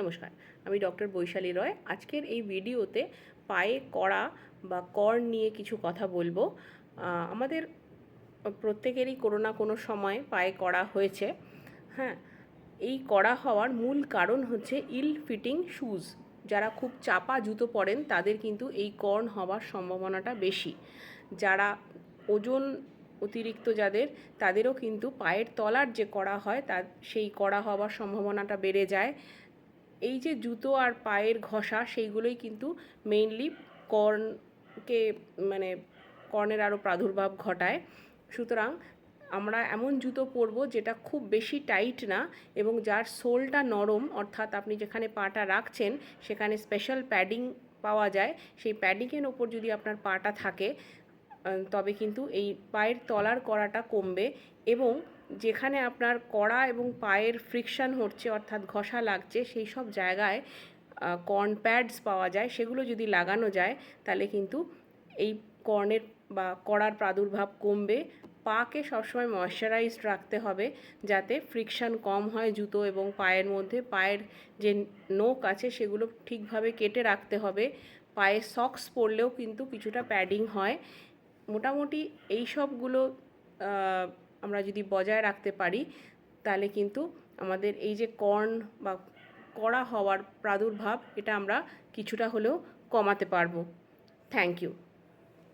নমস্কার, আমি ডক্টর বৈশালী রয়। আজকের এই ভিডিওতে পায়ে কড়া বা কর্ন নিয়ে কিছু কথা বলব। আমাদের প্রত্যেকেরই কোনো না কোনো সময় পায়ে কড়া হয়েছে। হ্যাঁ এই কড়া হওয়ার মূল কারণ হচ্ছে ইল ফিটিং শুজ। যারা খুব চাপা জুতো পরেন, তাদের কিন্তু এই কর্ন হওয়ার সম্ভাবনাটা বেশি। যারা ওজন অতিরিক্ত যাদের, তাদেরও কিন্তু পায়ের তলার যে কড়া হয়, তার সেই কড়া হওয়ার সম্ভাবনাটা বেড়ে যায়। এই যে জুতো আর পায়ের ঘষা, সেইগুলোই কিন্তু মেইনলি কর্নকে মানে কর্নের আরও প্রাদুর্ভাব ঘটায়। সুতরাং আমরা এমন জুতো পরবো যেটা খুব বেশি টাইট না এবং যার সোলটা নরম, অর্থাৎ আপনি যেখানে পাটা রাখছেন, সেখানে স্পেশাল প্যাডিং পাওয়া যায়। সেই প্যাডিংয়ের ওপর যদি আপনার পাটা থাকে তবে কিন্তু এই পায়ের তলার কড়াটা কমবে এবং যেখানে আপনার কড়া এবং পায়ের ফ্রিকশন হচ্ছে, অর্থাৎ ঘষা লাগছে, সেই সব জায়গায় কর্ন প্যাডস পাওয়া যায়। সেগুলো যদি লাগানো যায়, তাহলে কিন্তু এই কর্নের বা কড়ার প্রাদুর্ভাব কমবে। পাকে সবসময় ময়শ্চারাইজড রাখতে হবে, যাতে ফ্রিকশন কম হয় জুতো এবং পায়ের মধ্যে। পায়ের যে নোক আছে, সেগুলো ঠিকভাবে কেটে রাখতে হবে। পায়ে সক্স পরলেও কিন্তু কিছুটা প্যাডিং হয়। মোটামুটি এই সবগুলো আমরা যদি বজায় রাখতে পারি, তাহলে কিন্তু আমাদের এই যে কর্ণ বা কড়া হওয়ার প্রাদুর্ভাব, এটা আমরা কিছুটা হলেও কমাতে পারব। Thank you